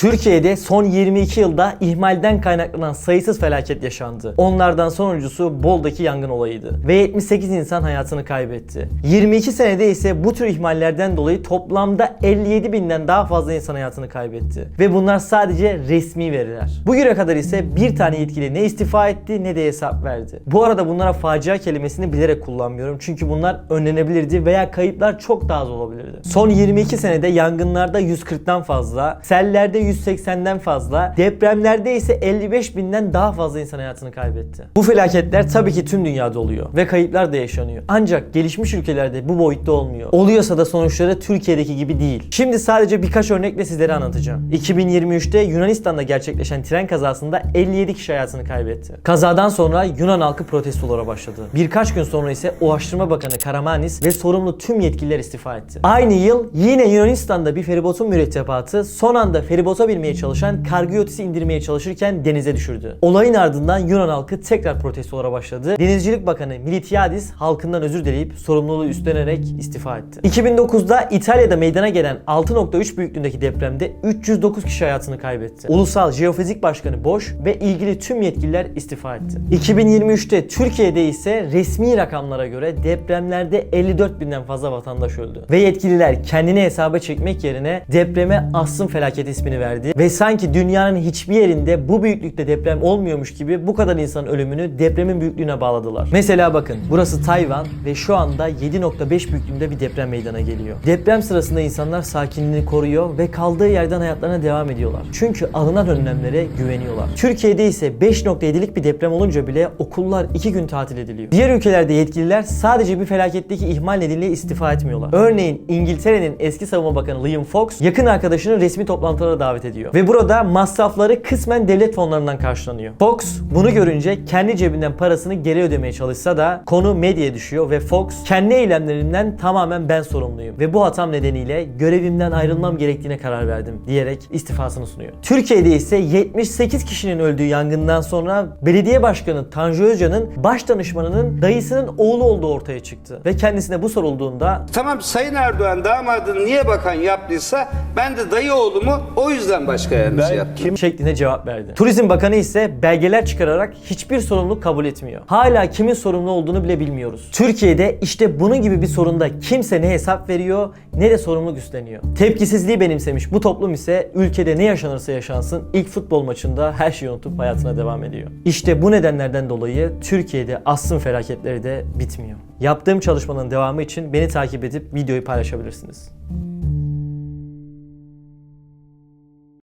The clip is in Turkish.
Türkiye'de son 22 yılda ihmalden kaynaklanan sayısız felaket yaşandı. Onlardan sonuncusu Bol'daki yangın olayıydı. Ve 78 insan hayatını kaybetti. 22 senede ise bu tür ihmallerden dolayı toplamda 57 binden daha fazla insan hayatını kaybetti. Ve bunlar sadece resmi veriler. Bugüne kadar ise bir tane yetkili ne istifa etti ne de hesap verdi. Bu arada bunlara facia kelimesini bilerek kullanmıyorum. Çünkü bunlar önlenebilirdi veya kayıplar çok daha az olabilirdi. Son 22 senede yangınlarda 140'tan fazla, sellerde 180'den fazla, depremlerde ise 55 binden daha fazla insan hayatını kaybetti. Bu felaketler tabii ki tüm dünyada oluyor ve kayıplar da yaşanıyor. Ancak gelişmiş ülkelerde bu boyutta olmuyor. Oluyorsa da sonuçları Türkiye'deki gibi değil. Şimdi sadece birkaç örnekle sizlere anlatacağım. 2023'te Yunanistan'da gerçekleşen tren kazasında 57 kişi hayatını kaybetti. Kazadan sonra Yunan halkı protestolara başladı. Birkaç gün sonra ise Ulaştırma Bakanı Karamanis ve sorumlu tüm yetkililer istifa etti. Aynı yıl yine Yunanistan'da bir feribotun mürettebatı son anda feribota binmeye çalışan kargiyotisi indirmeye çalışırken denize düşürdü. Olayın ardından Yunan halkı tekrar protestolara başladı. Denizcilik Bakanı Militiadis halkından özür dileyip sorumluluğu üstlenerek istifa etti. 2009'da İtalya'da meydana gelen 6.3 büyüklüğündeki depremde 309 kişi hayatını kaybetti. Ulusal Jeofizik Başkanı Boş ve ilgili tüm yetkililer istifa etti. 2023'te Türkiye'de ise resmi rakamlara göre depremlerde 54 binden fazla vatandaş öldü. Ve yetkililer kendini hesaba çekmek yerine depreme asrın felaket ismini verdi ve sanki dünyanın hiçbir yerinde bu büyüklükte deprem olmuyormuş gibi bu kadar insanın ölümünü depremin büyüklüğüne bağladılar. Mesela bakın burası Tayvan ve şu anda 7.5 büyüklüğünde bir deprem meydana geliyor. Deprem sırasında insanlar sakinliğini koruyor ve kaldığı yerden hayatlarına devam ediyorlar. Çünkü alınan önlemlere güveniyorlar. Türkiye'de ise 5.7'lik bir deprem olunca bile okullar 2 gün tatil ediliyor. Diğer ülkelerde yetkililer sadece bir felaketteki ihmal nedeniyle istifa etmiyorlar. Örneğin İngiltere'nin eski savunma bakanı Liam Fox yakın arkadaşını resmi toplantılara davet ediyor. Ve burada masrafları kısmen devlet fonlarından karşılanıyor. Fox bunu görünce kendi cebinden parasını geri ödemeye çalışsa da konu medyaya düşüyor ve Fox kendi eylemlerimden tamamen ben sorumluyum ve bu hatam nedeniyle görevimden ayrılmam gerektiğine karar verdim diyerek istifasını sunuyor. Türkiye'de ise 78 kişinin öldüğü yangından sonra belediye başkanı Tanju Özcan'ın baş danışmanının dayısının oğlu olduğu ortaya çıktı. Ve kendisine bu sorulduğunda Tamam Sayın Erdoğan damadını niye bakan yaptıysa ben de dayı oğlumu o yüzden başka yardımcı yaptım. şeklinde cevap verdi. Turizm Bakanı ise belgeler çıkararak hiçbir sorumluluk kabul etmiyor. Hala kimin sorumlu olduğunu bile bilmiyoruz. Türkiye'de işte bunun gibi bir sorunda kimse ne hesap veriyor ne de sorumluluk üstleniyor. Tepkisizliği benimsemiş bu toplum ise ülkede ne yaşanırsa yaşansın ilk futbol maçında her şeyi unutup hayatına devam ediyor. İşte bu nedenlerden dolayı Türkiye'de asrın felaketleri de bitmiyor. Yaptığım çalışmanın devamı için beni takip edip videoyu paylaşabilirsiniz.